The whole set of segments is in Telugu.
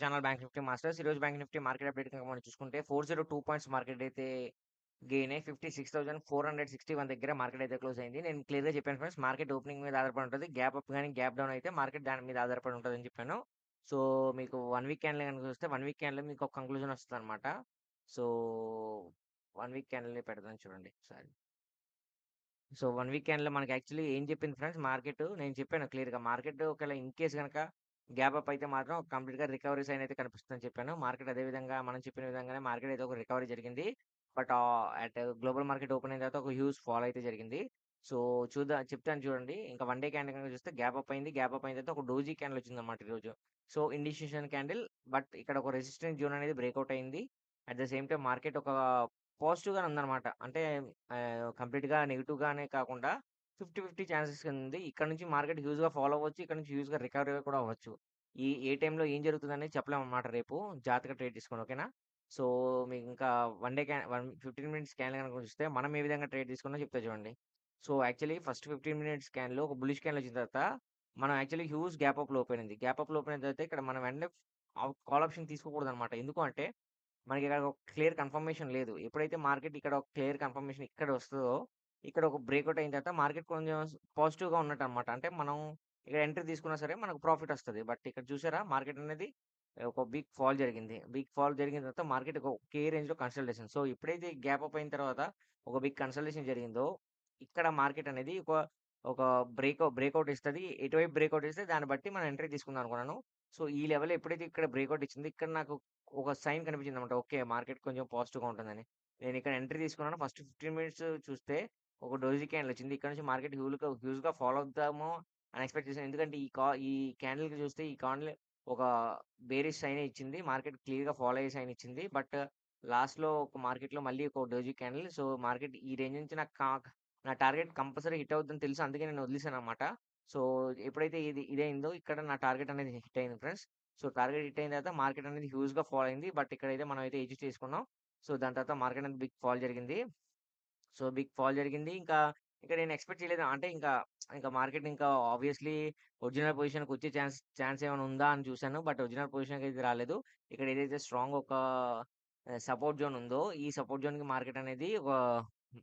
Channel Bank Nifty Masters. ఈరోజు బ్యాంక్ నిఫ్టీ మార్కెట్ అప్డేట్ కనుక మనం చూసుకుంటే 402 పాయింట్స్ మార్కెట్ అయితే గెయిన్ అయ్యి 56,461 దగ్గర మార్కెట్ అయితే క్లోజ్ అయింది. నేను క్లియర్‌గా చెప్పాను ఫ్రెండ్స్ మార్కెట్ ఓపెనింగ్ మీద ఆధారపడి ఉంటుంది గ్యాప్ అప్ కానీ గ్యాప్ డౌన్ అయితే మార్కెట్ దాని మీద ఆధారపడి ఉంటదని చెప్పాను. సో, మీకు వన్ వీక్ క్యాండిల్ కనుక చూస్తే వన్ వీక్ క్యాండిల్‌లో మీకు ఒక కంక్లూజన్ వస్తుంది అనమాట సో, వన్ వీక్ క్యాండిల్‌ని పెడతాను చూడండి సారీ సో, వన్ వీక్ క్యాండిల్‌లో మనకి యాక్చువల్లీ ఏం చెప్పింది ఫ్రెండ్స్ మార్కెట్ నేను చెప్పాను క్లియర్‌గా మార్కెట్ ఒకవేళ ఇన్ కేస్ కనుక గ్యాప్ అప్ అయితే మాత్రం కంప్లీట్‌గా రికవరీ సైన్ అయితే కనిపిస్తుందని చెప్పాను. మార్కెట్ అదే విధంగా మనం చెప్పిన విధంగానే మార్కెట్ అయితే ఒక రికవరీ జరిగింది. But at global market open అయిన తర్వాత ఒక హ్యూజ్ ఫాల్ అయితే జరిగింది. సో, చూద్దాం చెప్తాను చూడండి. ఇంకా వన్ డే క్యాండిల్ కనుక చూస్తే గ్యాప్ అప్ అయింది. గ్యాప్ అప్ అయిన తర్వాత ఒక డోజీ క్యాండిల్ వచ్చిందన్నమాట ఈరోజు. సో, ఇండిషన్ క్యాండిల్ బట్ ఇక్కడ ఒక రెసిస్టెంట్ జోన్ అనేది బ్రేక్అవుట్ అయింది. At the same time market ఒక పాజిటివ్‌గానే ఉందన్నమాట. అంటే కంప్లీట్‌గా నెగిటివ్గానే కాకుండా 50, 50 ఛాన్సెస్ ఉంది. ఇక్కడ నుంచి మార్కెట్ హ్యూజ్‌గా ఫాలో అవ్వచ్చు. ఇక్కడ నుంచి హ్యూజ్‌గా రికవరీ కూడా అవ్వచ్చు. ఈ ఏ టైంలో ఏం జరుగుతుందనేది చెప్పలేమన్నమాట రేపు. జాతక ట్రేడ్ తీసుకోండి. ఓకేనా? సో, మీకు ఇంకా one day can one 15 minutes scan కనుక చూస్తే మనం ఏ విధంగా ట్రేడ్ తీసుకున్నా చెప్తా చూడండి. సో, యాక్చువల్లీ ఫస్ట్ 15 మినిట్స్ స్కాన్లో ఒక బుల్లిష్ స్కాన్లో వచ్చిన తర్వాత మనం యాక్చువల్లీ హ్యూజ్ గ్యాప్ అప్‌లో ఓపెన్ అయింది. గ్యాప్ అప్‌లో ఓపెన్ అయిన తర్వాత ఇక్కడ మనం వెంటనే కాల్ ఆప్షన్ తీసుకోకూడదన్నమాట. ఎందుకు అంటే మనకి ఇక్కడ ఒక క్లియర్ కన్ఫర్మేషన్ లేదు. ఎప్పుడైతే మార్కెట్ ఇక్కడ ఒక క్లియర్ కన్ఫర్మేషన్ ఇక్కడ వస్తుందో ఇక్కడ ఒక బ్రేక్‌ఔట్ అయిన తర్వాత మార్కెట్ కొంచెం పాజిటివ్‌గా ఉన్నట్టన్నమాట. అంటే మనం ఇక్కడ ఎంట్రీ తీసుకున్నా సరే మనకు ప్రాఫిట్ వస్తది. బట్ ఇక్కడ చూసారా మార్కెట్ అనేది ఒక బిగ్ ఫాల్ జరిగింది. బిగ్ ఫాల్ జరిగిన తర్వాత మార్కెట్ ఒక ఒకే రేంజ్‌లో కన్సల్టేషన్. సో, ఎప్పుడైతే గ్యాప్ అప్ అయిన తర్వాత ఒక బిగ్ కన్సల్టేషన్ జరిగిందో ఇక్కడ మార్కెట్ అనేది ఒక ఒక బ్రేక్ బ్రేక్‌ఔట్ ఇస్తది. ఎటువైపు బ్రేక్‌ఔట్ ఇస్తే దాన్ని బట్టి మనం ఎంట్రీ తీసుకుందాం అనుకున్నాను. సో, ఈ లెవెల్ ఎప్పుడైతే ఇక్కడ బ్రేక్‌ఔట్ ఇచ్చింది ఇక్కడ నాకు ఒక సైన్ కనిపించిందన్నమాట. ఓకే. మార్కెట్ కొంచెం పాజిటివ్‌గా ఉంటుందని. నేను ఇక్కడ ఎంట్రీ తీసుకున్నాను. ఫస్ట్ 15 మినిట్స్ చూస్తే ఒక డోజీ క్యాండిల్ వచ్చింది. ఇక్కడ నుంచి మార్కెట్ హ్యూల్‌గా హ్యూజ్‌గా ఫాలో అవుతాము అని ఎక్స్‌పెక్ట్ చేసాను ఎందుకంటే ఈ కా ఈ క్యాండిల్‌కి చూస్తే ఈ క్యాండిల్ ఒక బేరిష్ సైన్ ఇచ్చింది. మార్కెట్ క్లియర్‌గా ఫాలో అయ్యే సైన్ ఇచ్చింది. బట్ లాస్ట్‌లో ఒక మార్కెట్‌లో మళ్ళీ ఒక డోజీ క్యాండిల్. సో, మార్కెట్ ఈ రేంజ్ నుంచి నాకు నా టార్గెట్ కంపల్సరీ హిట్ అవుతుందని తెలుసు. అందుకే నేను వదిలేసాను అనమాట సో, ఎప్పుడైతే ఇది ఇదైందో ఇక్కడ నా టార్గెట్ అనేది హిట్ అయింది ఫ్రెండ్స్. సో, టార్గెట్ హిట్ అయిన తర్వాత మార్కెట్ అనేది హ్యూజ్‌గా ఫాల్ అయింది. బట్ ఇక్కడైతే మనం అయితే ఎడ్జ్ చేసుకున్నాం. సో, దాని తర్వాత మార్కెట్ అనేది బిగ్ ఫాల్ జరిగింది. సో, బిగ్ ఫాల్ జరిగింది. ఇంకా ఇక్కడ నేను ఎక్స్‌పెక్ట్ చేయలేదు. అంటే ఇంకా ఇంకా మార్కెట్ ఇంకా ఆబ్వియస్‌లీ ఒరిజినల్ పొజిషన్‌కి వచ్చే ఛాన్స్ ఛాన్స్ ఏమైనా ఉందా అని చూసాను. బట్ ఒరిజినల్ పొజిషన్‌కి అయితే రాలేదు. ఇక్కడ ఏదైతే స్ట్రాంగ్ ఒక ఆహ్, సపోర్ట్ జోన్ ఉందో ఈ సపోర్ట్ జోన్‌కి మార్కెట్ అనేది ఒక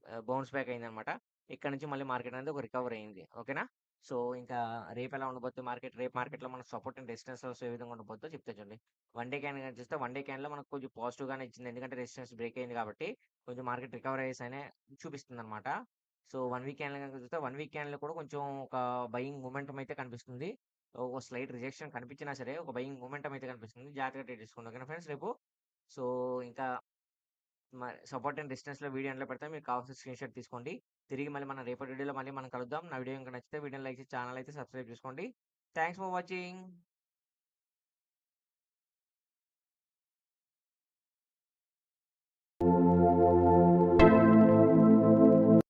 ఆహ్, బౌన్స్ బ్యాక్ అయిందన్నమాట. ఇక్కడ నుంచి మళ్ళీ మార్కెట్ అనేది ఒక రికవరీ అయింది. ఓకేనా? సో, ఇంకా రేపు ఎలా ఉండబోతుంది మార్కెట్ రేపు మార్కెట్‌లో మన సపోర్ట్ అండ్ రెసిస్టెన్స్ లెవెల్స్ ఏ విధంగా ఉండబోతుందో చెప్తే చూడండి. వన్ డే క్యాన్ గనుక చూస్తే వన్ డే క్యాండిల్‌లో మనకు కొంచెం పాజిటివ్‌గానే ఇచ్చింది. ఎందుకంటే రెసిస్టెన్స్ బ్రేక్ అయింది కాబట్టి కొంచెం మార్కెట్ రికవర్ అయ్యే చూపిస్తుంది అనమాట సో, వన్ వీక్ క్యాన్లో కనుక చూస్తే వన్ వీక్ క్యాన్లో కూడా కొంచెం ఒక బయింగ్ మూమెంటం అయితే కనిపిస్తుంది. ఒక స్లైట్ రిజెక్షన్ కనిపించినా సరే ఒక బయింగ్ మూమెంటం అయితే కనిపిస్తుంది. జాగ్రత్తగా ట్రేడ్ తీసుకోండి. ఓకేనా ఫ్రెండ్స్ రేపు. సో, ఇంకా మ సపోర్ట్ అండ్ రెసిస్టెన్స్‌లో వీడియో ఎండ్‌లో పెడతాం మీకు కావాల్సిన స్క్రీన్‌షాట్ తీసుకోండి. తిరిగి మళ్ళీ మన రేపటి వీడియోలో మళ్ళీ మనం కలుద్దాం. నా వీడియో గనుక నచ్చితే వీడియోని లైక్ చేసి ఛానెల్ అయితే సబ్స్క్రైబ్ చేసుకోండి. Thanks for watching.